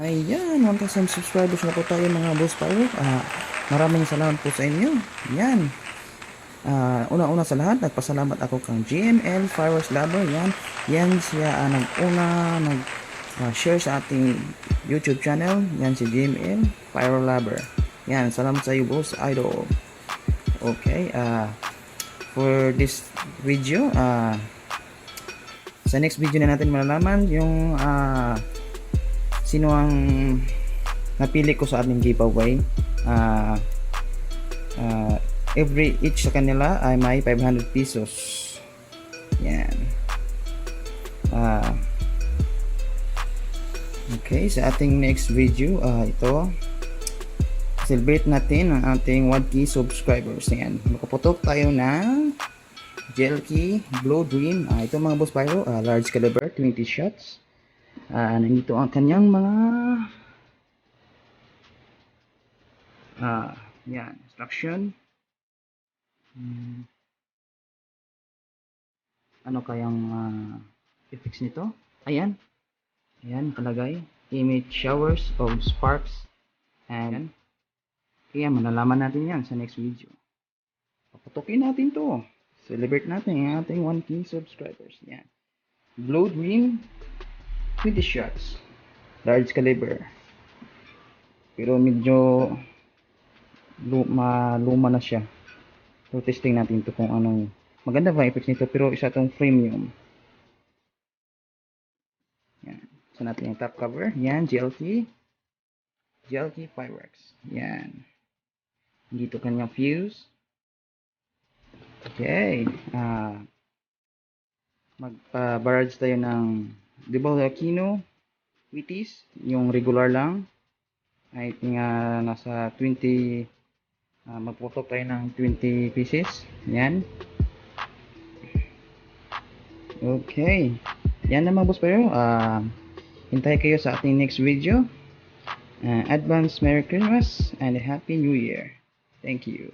Ayan, 1,000 subscribers na po tayo mga boss Pyro. Ah, maraming salamat po sa inyo. Yan. Ah, una-una sa lahat, nagpasalamat ako kang GML Fireworks Lover. Yan, yan siya ah, nag-una nag ah, share sa ating YouTube channel. Yan si GML Fire Lover. Yan, salamat sa iyo boss idol. Okay, ah for this video, ah sa next video na natin malalaman yung ah sino ang napili ko sa ating giveaway. Ah ah, every each sa kanila ay may 500 pesos. Yan. Ah Okay, sa ating next video, ah ito celebrate natin ang ating 1K subscribers. Yan. Makaputok tayo ng gel key, blow dream. Ah, ito mga boss pyro, ah, large caliber, 20 shots. Ah, nandito ang kanyang mga ah, yan, instruction. Hmm. Ano kayang ah, i-fix nito? Ayan. Ayan, kalagay. Image showers of sparks. And, kaya malalaman natin yan sa next video. Paputokin natin to. Celebrate natin ang ating 1K subscribers. Yan. Blow Dream 20 shots. Large caliber. Pero medyo luma, luma na siya. So testing natin to kung anong maganda ba effects nito pero isa tong premium. Yan. So natin yung top cover. Yan, GLT. GLT Fireworks. Yan. Dito kanyang fuse. Okay. Ah magpa-barrage tayo ng di ba Aquino Wheaties, yung regular lang. I think ah, nasa 20 ah, magputok tayo ng 20 pieces. Yan. Okay. Yan na mga boss pero ah hintay kayo sa ating next video. Uh, advance Merry Christmas and a Happy New Year. Thank you.